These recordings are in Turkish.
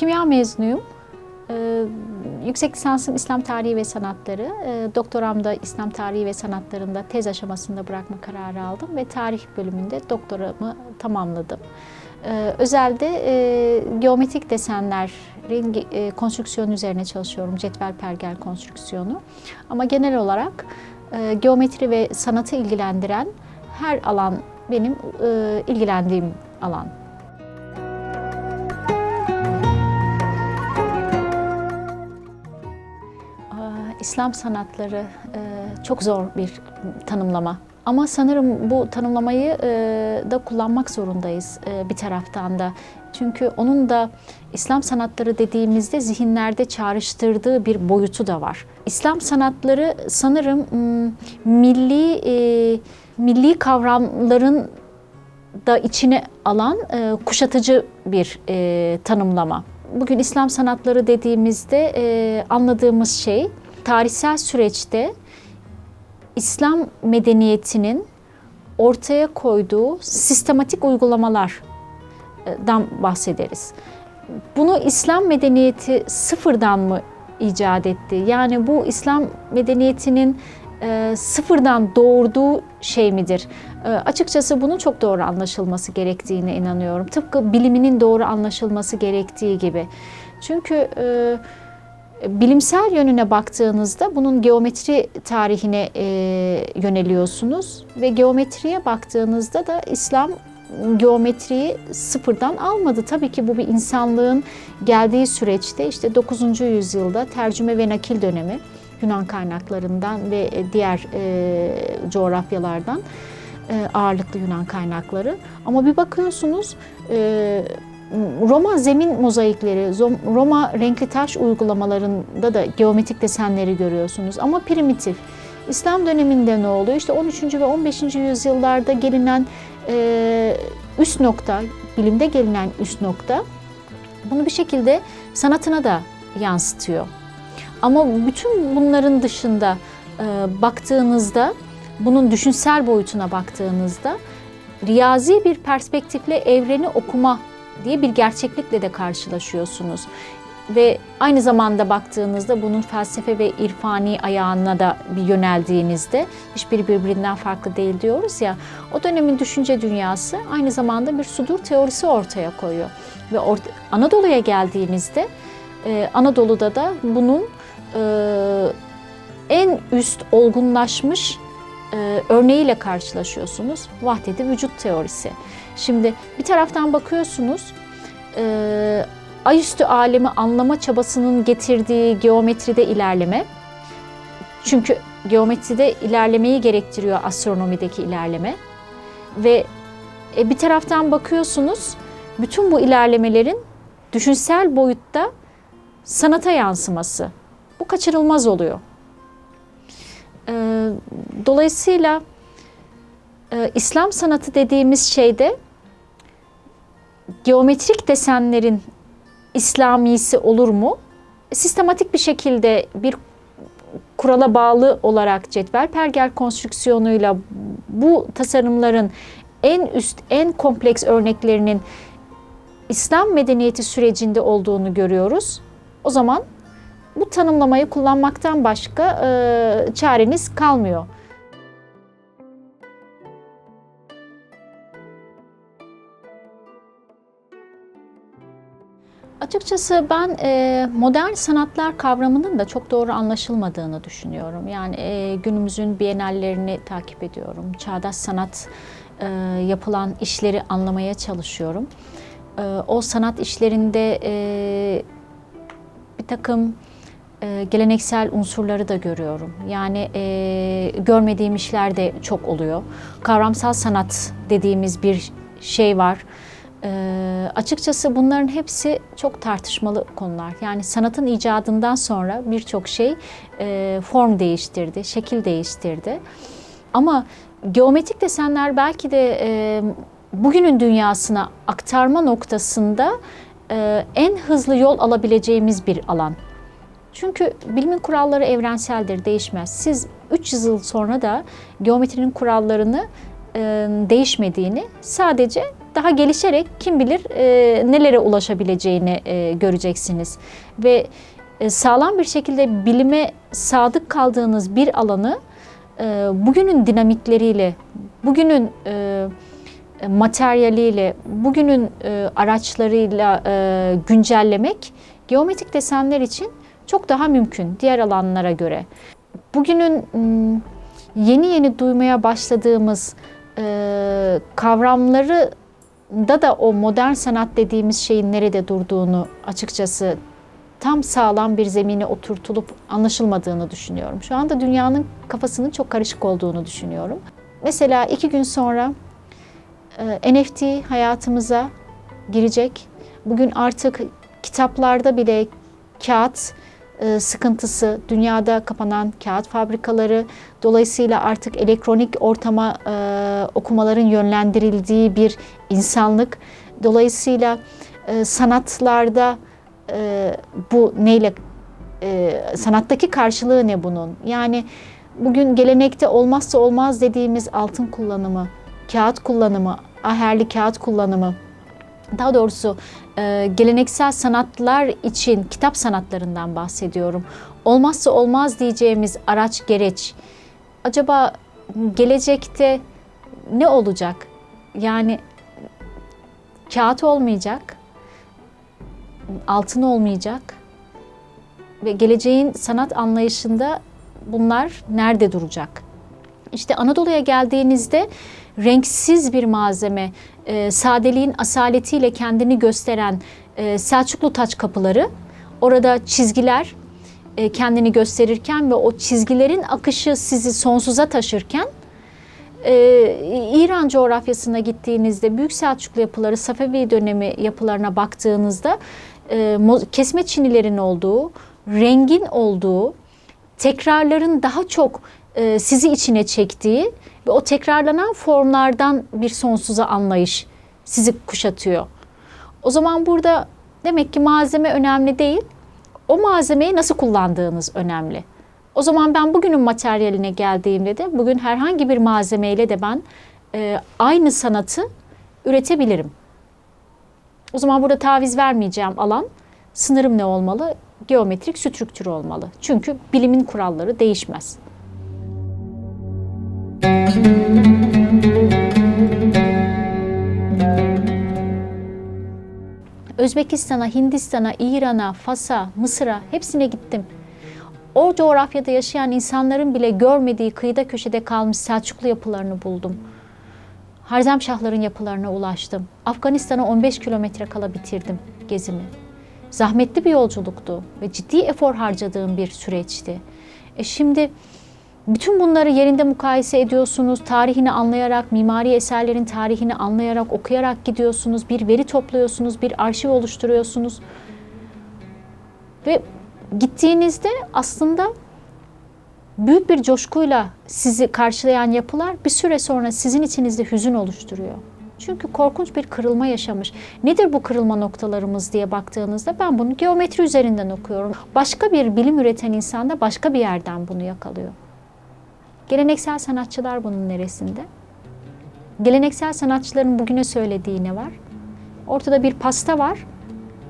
kimya mezunuyum. Ee, yüksek lisansım İslam Tarihi ve Sanatları. Ee, doktoram da İslam Tarihi ve Sanatları'nda tez aşamasında bırakma kararı aldım ve tarih bölümünde doktoramı tamamladım. Ee, özelde e, geometrik desenlerin e, konstrüksiyonu üzerine çalışıyorum. Cetvel pergel konstrüksiyonu. Ama genel olarak e, geometri ve sanatı ilgilendiren her alan benim e, ilgilendiğim alan. İslam sanatları e, çok zor bir tanımlama. Ama sanırım bu tanımlamayı e, da kullanmak zorundayız e, bir taraftan da. Çünkü onun da İslam sanatları dediğimizde zihinlerde çağrıştırdığı bir boyutu da var. İslam sanatları sanırım milli e, milli kavramların da içine alan e, kuşatıcı bir e, tanımlama. Bugün İslam sanatları dediğimizde e, anladığımız şey tarihsel süreçte İslam medeniyetinin ortaya koyduğu sistematik uygulamalardan bahsederiz. Bunu İslam medeniyeti sıfırdan mı icat etti? Yani bu İslam medeniyetinin e, sıfırdan doğurduğu şey midir? E, açıkçası bunun çok doğru anlaşılması gerektiğine inanıyorum. Tıpkı biliminin doğru anlaşılması gerektiği gibi. Çünkü e, bilimsel yönüne baktığınızda bunun geometri tarihine e, yöneliyorsunuz ve geometriye baktığınızda da İslam geometriyi sıfırdan almadı. Tabii ki bu bir insanlığın geldiği süreçte işte 9. yüzyılda tercüme ve nakil dönemi Yunan kaynaklarından ve diğer e, coğrafyalardan e, ağırlıklı Yunan kaynakları. Ama bir bakıyorsunuz e, Roma zemin mozaikleri, Roma renkli taş uygulamalarında da geometrik desenleri görüyorsunuz ama primitif. İslam döneminde ne oluyor? İşte 13. ve 15. yüzyıllarda gelinen e, üst nokta, bilimde gelinen üst nokta bunu bir şekilde sanatına da yansıtıyor. Ama bütün bunların dışında e, baktığınızda, bunun düşünsel boyutuna baktığınızda riyazi bir perspektifle evreni okuma diye bir gerçeklikle de karşılaşıyorsunuz. Ve aynı zamanda baktığınızda bunun felsefe ve irfani ayağına da bir yöneldiğinizde hiçbiri birbirinden farklı değil diyoruz ya. O dönemin düşünce dünyası aynı zamanda bir sudur teorisi ortaya koyuyor. Ve or- Anadolu'ya geldiğinizde e, Anadolu'da da bunun e, en üst olgunlaşmış e, örneğiyle karşılaşıyorsunuz. Vahdedi vücut teorisi. Şimdi bir taraftan bakıyorsunuz e, ayüstü alemi anlama çabasının getirdiği geometride ilerleme. Çünkü geometride ilerlemeyi gerektiriyor astronomideki ilerleme. Ve e, bir taraftan bakıyorsunuz bütün bu ilerlemelerin düşünsel boyutta sanata yansıması. Bu kaçırılmaz oluyor. E, dolayısıyla e, İslam sanatı dediğimiz şeyde geometrik desenlerin İslamisi olur mu? Sistematik bir şekilde bir kurala bağlı olarak cetvel pergel konstrüksiyonuyla bu tasarımların en üst, en kompleks örneklerinin İslam medeniyeti sürecinde olduğunu görüyoruz. O zaman bu tanımlamayı kullanmaktan başka e, çareniz kalmıyor. Açıkçası ben e, modern sanatlar kavramının da çok doğru anlaşılmadığını düşünüyorum. Yani e, günümüzün bienallerini takip ediyorum. Çağdaş sanat e, yapılan işleri anlamaya çalışıyorum. E, o sanat işlerinde e, bir takım e, geleneksel unsurları da görüyorum. Yani e, görmediğim işler de çok oluyor. Kavramsal sanat dediğimiz bir şey var. E, açıkçası bunların hepsi çok tartışmalı konular. Yani sanatın icadından sonra birçok şey e, form değiştirdi, şekil değiştirdi. Ama geometrik desenler belki de e, bugünün dünyasına aktarma noktasında e, en hızlı yol alabileceğimiz bir alan. Çünkü bilimin kuralları evrenseldir, değişmez. Siz 300 yıl sonra da geometrinin kurallarını e, değişmediğini, sadece daha gelişerek kim bilir e, nelere ulaşabileceğini e, göreceksiniz. Ve e, sağlam bir şekilde bilime sadık kaldığınız bir alanı e, bugünün dinamikleriyle, bugünün e, materyaliyle, bugünün e, araçlarıyla e, güncellemek geometrik desenler için çok daha mümkün diğer alanlara göre. Bugünün m, yeni yeni duymaya başladığımız e, kavramları da da o modern sanat dediğimiz şeyin nerede durduğunu açıkçası tam sağlam bir zemine oturtulup anlaşılmadığını düşünüyorum. Şu anda dünyanın kafasının çok karışık olduğunu düşünüyorum. Mesela iki gün sonra e, NFT hayatımıza girecek. Bugün artık kitaplarda bile kağıt sıkıntısı, dünyada kapanan kağıt fabrikaları, dolayısıyla artık elektronik ortama e, okumaların yönlendirildiği bir insanlık. Dolayısıyla e, sanatlarda e, bu neyle, e, sanattaki karşılığı ne bunun? Yani bugün gelenekte olmazsa olmaz dediğimiz altın kullanımı, kağıt kullanımı, aherli kağıt kullanımı, daha doğrusu e, geleneksel sanatlar için kitap sanatlarından bahsediyorum. Olmazsa olmaz diyeceğimiz araç gereç. Acaba gelecekte ne olacak? Yani kağıt olmayacak, altın olmayacak ve geleceğin sanat anlayışında bunlar nerede duracak? İşte Anadolu'ya geldiğinizde renksiz bir malzeme, e, sadeliğin asaletiyle kendini gösteren e, Selçuklu taç kapıları, orada çizgiler e, kendini gösterirken ve o çizgilerin akışı sizi sonsuza taşırken, e, İran coğrafyasına gittiğinizde Büyük Selçuklu yapıları, Safevi dönemi yapılarına baktığınızda e, kesme çinilerin olduğu, rengin olduğu, tekrarların daha çok e, sizi içine çektiği ve o tekrarlanan formlardan bir sonsuza anlayış sizi kuşatıyor. O zaman burada demek ki malzeme önemli değil. O malzemeyi nasıl kullandığınız önemli. O zaman ben bugünün materyaline geldiğimde de bugün herhangi bir malzemeyle de ben e, aynı sanatı üretebilirim. O zaman burada taviz vermeyeceğim alan sınırım ne olmalı? Geometrik strüktür olmalı. Çünkü bilimin kuralları değişmez. Özbekistan'a, Hindistan'a, İran'a, Fas'a, Mısır'a hepsine gittim. O coğrafyada yaşayan insanların bile görmediği kıyıda köşede kalmış Selçuklu yapılarını buldum. Harzemşahların yapılarına ulaştım. Afganistan'a 15 kilometre kala bitirdim gezimi. Zahmetli bir yolculuktu ve ciddi efor harcadığım bir süreçti. E şimdi bütün bunları yerinde mukayese ediyorsunuz. Tarihini anlayarak, mimari eserlerin tarihini anlayarak, okuyarak gidiyorsunuz. Bir veri topluyorsunuz, bir arşiv oluşturuyorsunuz. Ve gittiğinizde aslında büyük bir coşkuyla sizi karşılayan yapılar bir süre sonra sizin içinizde hüzün oluşturuyor. Çünkü korkunç bir kırılma yaşamış. Nedir bu kırılma noktalarımız diye baktığınızda ben bunu geometri üzerinden okuyorum. Başka bir bilim üreten insan da başka bir yerden bunu yakalıyor. Geleneksel sanatçılar bunun neresinde? Geleneksel sanatçıların bugüne söylediği ne var? Ortada bir pasta var.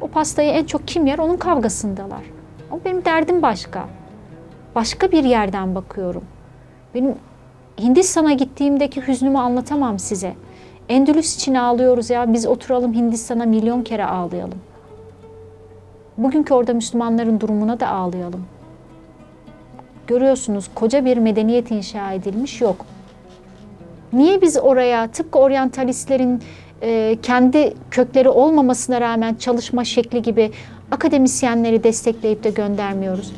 O pastayı en çok kim yer? Onun kavgasındalar. Ama benim derdim başka. Başka bir yerden bakıyorum. Benim Hindistan'a gittiğimdeki hüznümü anlatamam size. Endülüs için ağlıyoruz ya. Biz oturalım Hindistan'a milyon kere ağlayalım. Bugünkü orada Müslümanların durumuna da ağlayalım. Görüyorsunuz koca bir medeniyet inşa edilmiş yok. Niye biz oraya tıpkı oryantalistlerin e, kendi kökleri olmamasına rağmen çalışma şekli gibi akademisyenleri destekleyip de göndermiyoruz?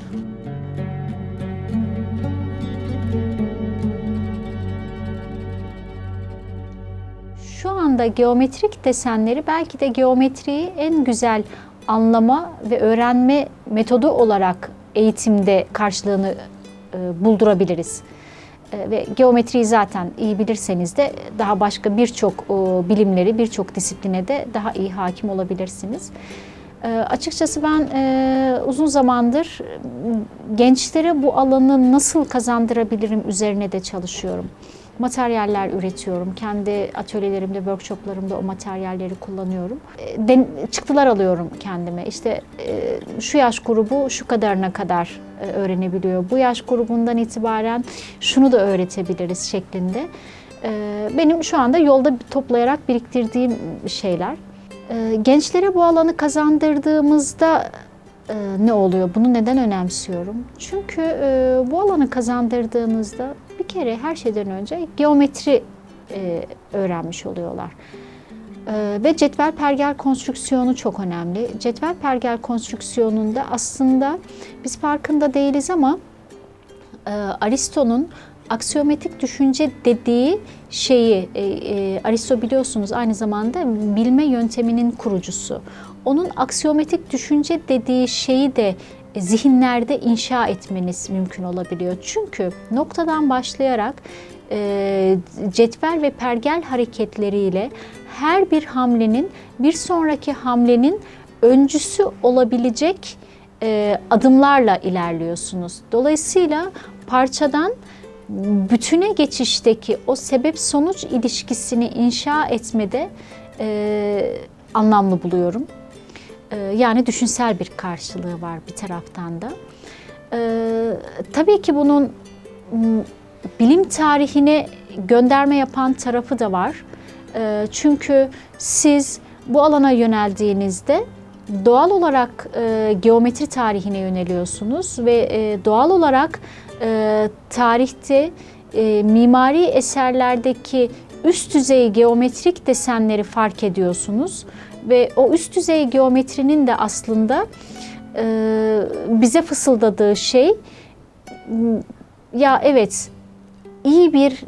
Şu anda geometrik desenleri belki de geometriyi en güzel anlama ve öğrenme metodu olarak eğitimde karşılığını buldurabiliriz. E, ve geometriyi zaten iyi bilirseniz de daha başka birçok e, bilimleri, birçok disipline de daha iyi hakim olabilirsiniz. Açıkçası ben uzun zamandır gençlere bu alanı nasıl kazandırabilirim üzerine de çalışıyorum. Materyaller üretiyorum. Kendi atölyelerimde, workshoplarımda o materyalleri kullanıyorum. E, den- çıktılar alıyorum kendime. İşte e, şu yaş grubu şu kadarına kadar e, öğrenebiliyor. Bu yaş grubundan itibaren şunu da öğretebiliriz şeklinde. E, benim şu anda yolda toplayarak biriktirdiğim şeyler. E, gençlere bu alanı kazandırdığımızda e, ne oluyor? Bunu neden önemsiyorum? Çünkü e, bu alanı kazandırdığınızda bir kere her şeyden önce geometri e, öğrenmiş oluyorlar. E, ve cetvel pergel konstrüksiyonu çok önemli. Cetvel pergel konstrüksiyonunda aslında biz farkında değiliz ama e, Aristo'nun aksiyometrik düşünce dediği şeyi, e, e, Aristo biliyorsunuz aynı zamanda bilme yönteminin kurucusu. Onun aksiyometrik düşünce dediği şeyi de zihinlerde inşa etmeniz mümkün olabiliyor. Çünkü noktadan başlayarak e, cetvel ve pergel hareketleriyle her bir hamlenin bir sonraki hamlenin öncüsü olabilecek e, adımlarla ilerliyorsunuz. Dolayısıyla parçadan bütüne geçişteki o sebep sonuç ilişkisini inşa etmede e, anlamlı buluyorum. E, yani düşünsel bir karşılığı var bir taraftan da. E, tabii ki bunun bilim tarihine gönderme yapan tarafı da var. E, çünkü siz bu alana yöneldiğinizde doğal olarak e, geometri tarihine yöneliyorsunuz ve e, doğal olarak e, tarihte mimari eserlerdeki üst düzey geometrik desenleri fark ediyorsunuz ve o üst düzey geometrinin de aslında e, bize fısıldadığı şey ya evet iyi bir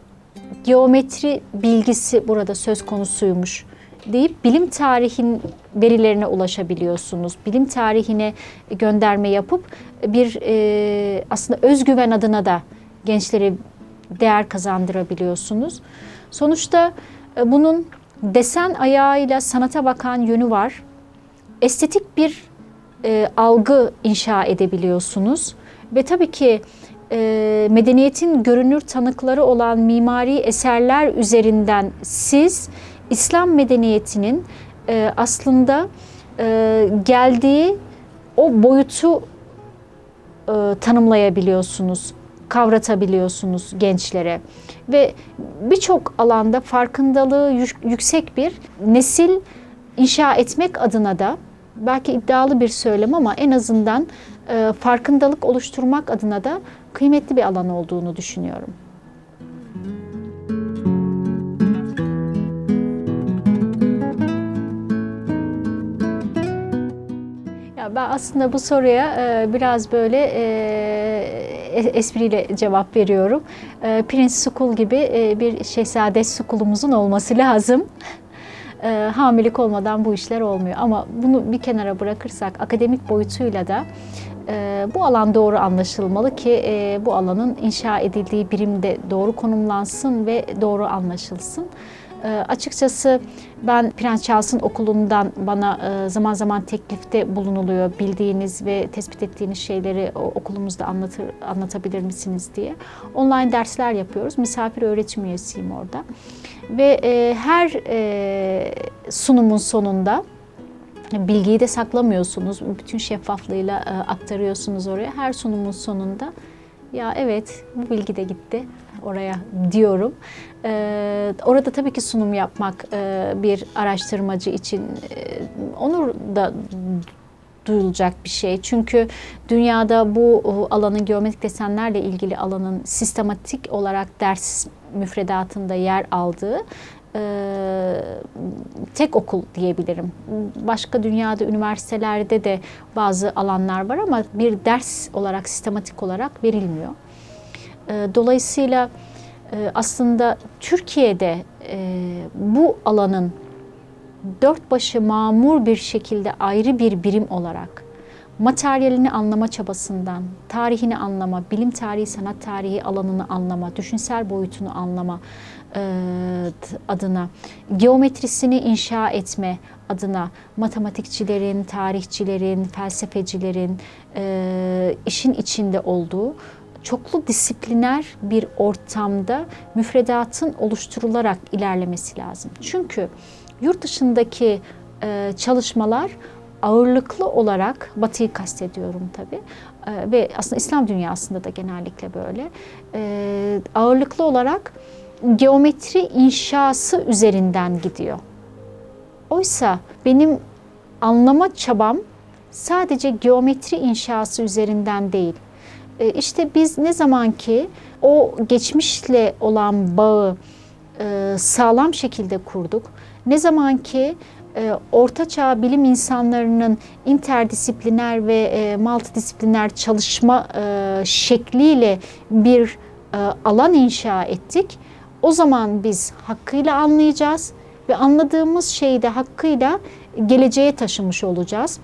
geometri bilgisi burada söz konusuymuş deyip bilim tarihin verilerine ulaşabiliyorsunuz. Bilim tarihine gönderme yapıp bir e, aslında özgüven adına da gençlere değer kazandırabiliyorsunuz. Sonuçta e, bunun desen ayağıyla sanata bakan yönü var. Estetik bir e, algı inşa edebiliyorsunuz. Ve tabii ki e, medeniyetin görünür tanıkları olan mimari eserler üzerinden siz İslam medeniyetinin e, aslında e, geldiği o boyutu e, tanımlayabiliyorsunuz, kavratabiliyorsunuz gençlere ve birçok alanda farkındalığı yük- yüksek bir nesil inşa etmek adına da belki iddialı bir söylem ama en azından e, farkındalık oluşturmak adına da kıymetli bir alan olduğunu düşünüyorum. Ben aslında bu soruya e, biraz böyle e, e- espriyle cevap veriyorum. E, Prince School gibi bir şehzade school'umuzun olması lazım. E, hamilelik olmadan bu işler olmuyor. Ama bunu bir kenara bırakırsak akademik boyutuyla da bu alan doğru anlaşılmalı ki bu alanın inşa edildiği birimde doğru konumlansın ve doğru anlaşılsın. E, açıkçası ben Prens Charles'ın okulundan bana e, zaman zaman teklifte bulunuluyor. Bildiğiniz ve tespit ettiğiniz şeyleri okulumuzda anlatır, anlatabilir misiniz diye. Online dersler yapıyoruz. Misafir öğretim üyesiyim orada. Ve e, her e, sunumun sonunda bilgiyi de saklamıyorsunuz. Bütün şeffaflığıyla e, aktarıyorsunuz oraya. Her sunumun sonunda ya evet bu bilgi de gitti oraya diyorum. Ee, orada tabii ki sunum yapmak e, bir araştırmacı için e, onur da duyulacak bir şey. Çünkü dünyada bu alanın geometrik desenlerle ilgili alanın sistematik olarak ders müfredatında yer aldığı e, tek okul diyebilirim. Başka dünyada üniversitelerde de bazı alanlar var ama bir ders olarak sistematik olarak verilmiyor. E, Dolayısıyla e, aslında Türkiye'de e, bu alanın dört başı mamur bir şekilde ayrı bir birim olarak materyalini anlama çabasından, tarihini anlama, bilim tarihi, sanat tarihi alanını anlama, düşünsel boyutunu anlama e, adına, geometrisini inşa etme adına matematikçilerin, tarihçilerin, felsefecilerin e, işin içinde olduğu çoklu disipliner bir ortamda müfredatın oluşturularak ilerlemesi lazım. Çünkü yurt dışındaki e, çalışmalar ağırlıklı olarak Batı'yı kastediyorum tabii e, ve aslında İslam dünyasında da genellikle böyle e, ağırlıklı olarak geometri inşası üzerinden gidiyor. Oysa benim anlama çabam sadece geometri inşası üzerinden değil. E, işte biz ne zaman ki o geçmişle olan bağı e, sağlam şekilde kurduk, ne zaman ki ortaçağ bilim insanlarının interdisipliner ve e, multidisipliner çalışma e, şekliyle bir e, alan inşa ettik. O zaman biz hakkıyla anlayacağız ve anladığımız şeyi de hakkıyla geleceğe taşımış olacağız.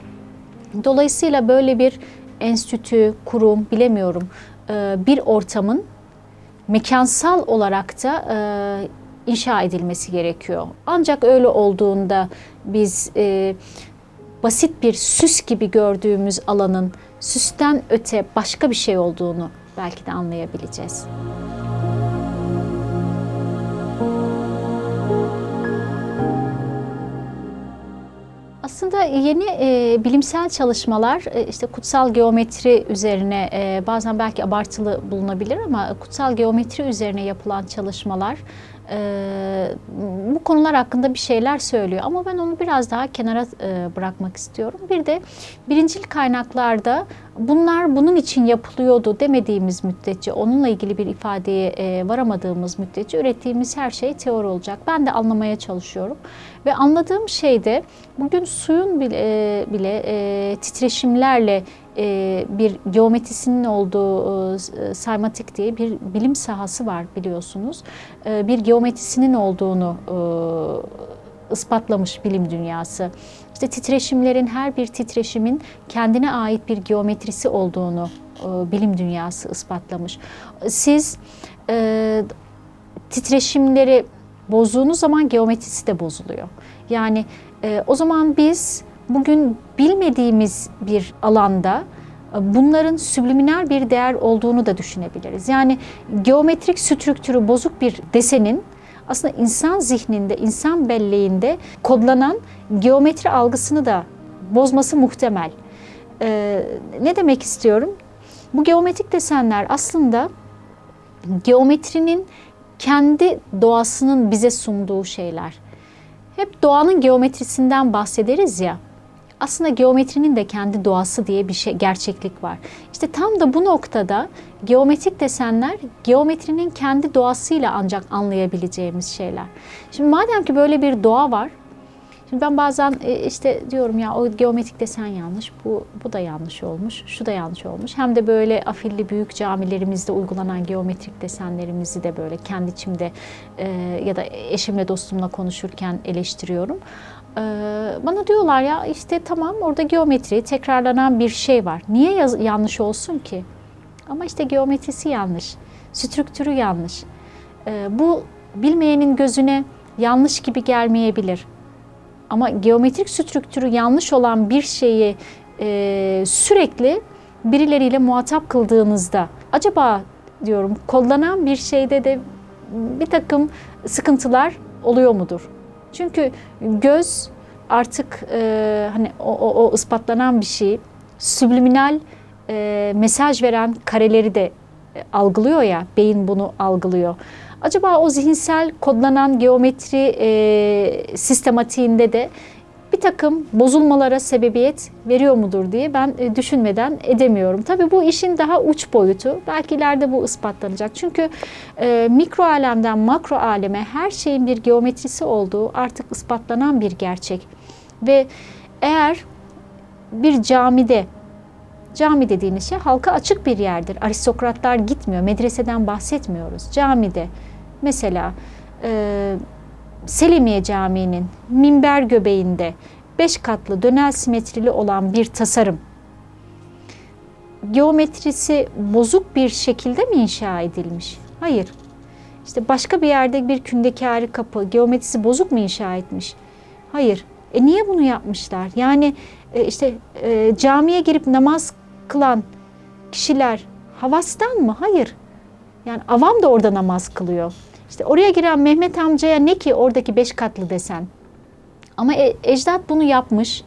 Dolayısıyla böyle bir enstitü, kurum bilemiyorum e, bir ortamın mekansal olarak da e, inşa edilmesi gerekiyor. Ancak öyle olduğunda biz e, basit bir süs gibi gördüğümüz alanın süsten öte başka bir şey olduğunu belki de anlayabileceğiz. Aslında yeni e, bilimsel çalışmalar e, işte kutsal geometri üzerine e, bazen belki abartılı bulunabilir ama kutsal geometri üzerine yapılan çalışmalar e, bu konular hakkında bir şeyler söylüyor. Ama ben onu biraz daha kenara e, bırakmak istiyorum. Bir de birincil kaynaklarda bunlar bunun için yapılıyordu demediğimiz müddetçe, onunla ilgili bir ifadeye e, varamadığımız müddetçe ürettiğimiz her şey teori olacak. Ben de anlamaya çalışıyorum. Ve anladığım şey de bugün suyun bile, e, bile e, titreşimlerle bir geometrisinin olduğu e, saymatik diye bir bilim sahası var biliyorsunuz. E, bir geometrisinin olduğunu ispatlamış bilim dünyası. İşte titreşimlerin her bir titreşimin kendine ait bir geometrisi olduğunu bilim dünyası ispatlamış. Siz titreşimleri bozduğunuz zaman geometrisi de bozuluyor. Yani o zaman biz bugün bilmediğimiz bir alanda e, bunların subliminal bir değer olduğunu da düşünebiliriz. Yani geometrik strüktürü bozuk bir desenin aslında insan zihninde, insan belleğinde kodlanan geometri algısını da bozması muhtemel. Ee, ne demek istiyorum? Bu geometrik desenler aslında geometrinin kendi doğasının bize sunduğu şeyler. Hep doğanın geometrisinden bahsederiz ya aslında geometrinin de kendi doğası diye bir şey gerçeklik var. İşte tam da bu noktada geometrik desenler geometrinin kendi doğasıyla ancak anlayabileceğimiz şeyler. Şimdi madem ki böyle bir doğa var, Şimdi ben bazen e, işte diyorum ya o geometrik desen yanlış, bu bu da yanlış olmuş, şu da yanlış olmuş. Hem de böyle afilli büyük camilerimizde uygulanan geometrik desenlerimizi de böyle kendi içimde e, ya da eşimle dostumla konuşurken eleştiriyorum. Ee, bana diyorlar ya işte tamam orada geometri tekrarlanan bir şey var. Niye yanlış olsun ki? Ama işte geometrisi yanlış, strüktürü yanlış. Ee, bu bilmeyenin gözüne yanlış gibi gelmeyebilir. Ama geometrik strüktürü yanlış olan bir şeyi e, sürekli birileriyle muhatap kıldığınızda acaba diyorum kollanan bir şeyde de bir takım sıkıntılar oluyor mudur? Çünkü göz artık e, hani o, o, o ispatlanan bir şey subliminal e, mesaj veren kareleri de e, algılıyor ya, beyin bunu algılıyor. Acaba o zihinsel kodlanan geometri e, sistematiğinde de bir takım bozulmalara sebebiyet veriyor mudur diye ben e, düşünmeden edemiyorum. Tabii bu işin daha uç boyutu. Belki ileride bu ispatlanacak. Çünkü e, mikro alemden makro aleme her şeyin bir geometrisi olduğu artık ispatlanan bir gerçek. Ve eğer bir camide Cami dediğiniz şey halka açık bir yerdir. Aristokratlar gitmiyor. Medreseden bahsetmiyoruz. Camide mesela e, Selimiye Camii'nin minber göbeğinde beş katlı dönel simetrili olan bir tasarım geometrisi bozuk bir şekilde mi inşa edilmiş? Hayır. İşte başka bir yerde bir kündekari kapı geometrisi bozuk mu inşa etmiş? Hayır. E niye bunu yapmışlar? Yani e, işte e, camiye girip namaz kılan kişiler Havastan mı? Hayır. Yani avam da orada namaz kılıyor. İşte oraya giren Mehmet amcaya ne ki oradaki beş katlı desen. Ama e- ecdat bunu yapmış.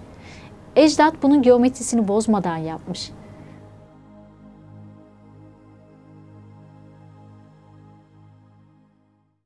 Ecdat bunun geometrisini bozmadan yapmış.